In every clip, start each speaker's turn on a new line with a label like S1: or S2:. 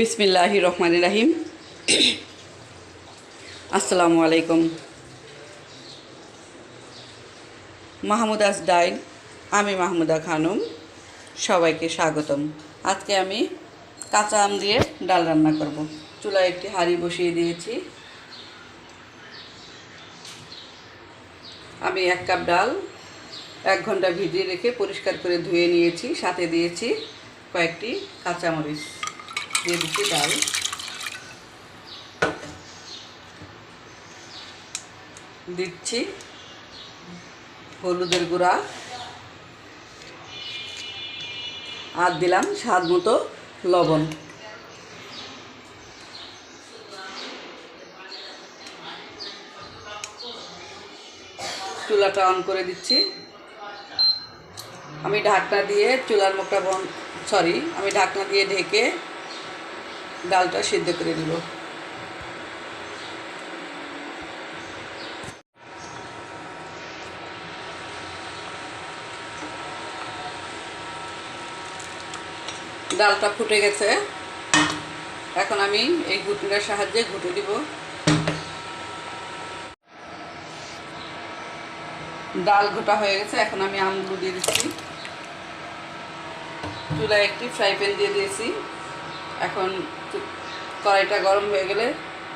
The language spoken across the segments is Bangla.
S1: বিসমিল্লাহ রহমান রাহিম। আসসালামু আলাইকুম। মাহমুদাস ডাইন, আমি মাহমুদা খানম। সবাইকে স্বাগতম। আজকে আমি কাঁচা আম দিয়ে ডাল রান্না করব। চুলায় একটি হাঁড়ি বসিয়ে দিয়েছি। আমি এক কাপ ডাল এক ঘণ্টা ভিজিয়ে রেখে পরিষ্কার করে ধুয়ে নিয়েছি। সাথে দিয়েছি কয়েকটি কাঁচামরিচ। দিয়ে দিচ্ছি ডাল। দিচ্ছি হলুদের গুঁড়া। আর দিলাম স্বাদ মতো লবণ। চুলাটা অন করে দিচ্ছি। আমি ঢাকনা দিয়ে চুলার মুখটা বন সরি আমি ঢাকনা দিয়ে ঢেকে ডালটা সেদ্ধ করে নিব। ডালটা ফুটে গেছে। এখন আমি এই ঘুটনিটার সাহায্যে ঘুটে দিব। ডাল ঘোটা হয়ে গেছে, এখন আমি আমগুলো দিয়ে দিচ্ছি। চুলায় একটি ফ্রাই প্যান দিয়ে দিয়েছি। এখন কড়াইটা গরম হয়ে গেলে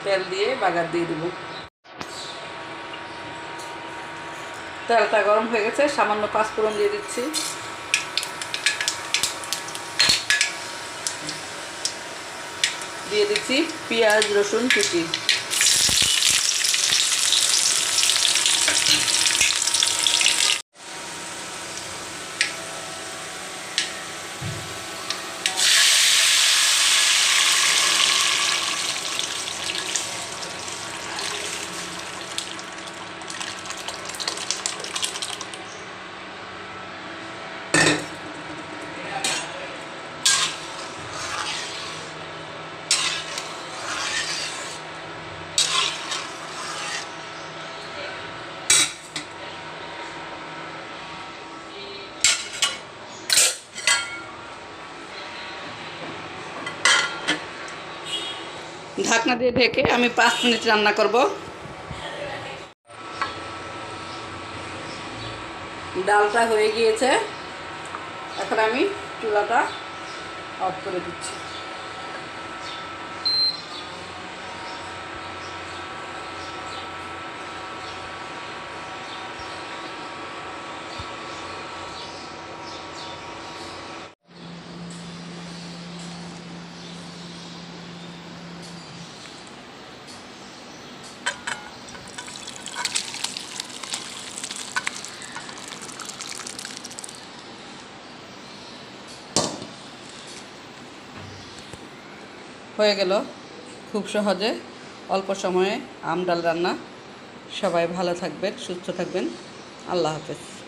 S1: তেল দিয়ে বাগার দিয়ে দেবো। তেলটা গরম হয়ে গেছে, সামান্য পাঁচফোড়ন দিয়ে দিচ্ছি। দিয়ে দিচ্ছি পেঁয়াজ, রসুন, কুচি। ঢাকনা দিয়ে ঢেকে আমি পাঁচ মিনিট রান্না করব। ডালটা হয়ে গিয়েছে। এখন আমি চুলাটা অফ করে দিচ্ছি। হয়ে গেল খুব সহজে অল্প সময়ে আম ডাল রান্না। সবাই ভালো থাকবেন, সুস্থ থাকবেন। আল্লাহ হাফেজ।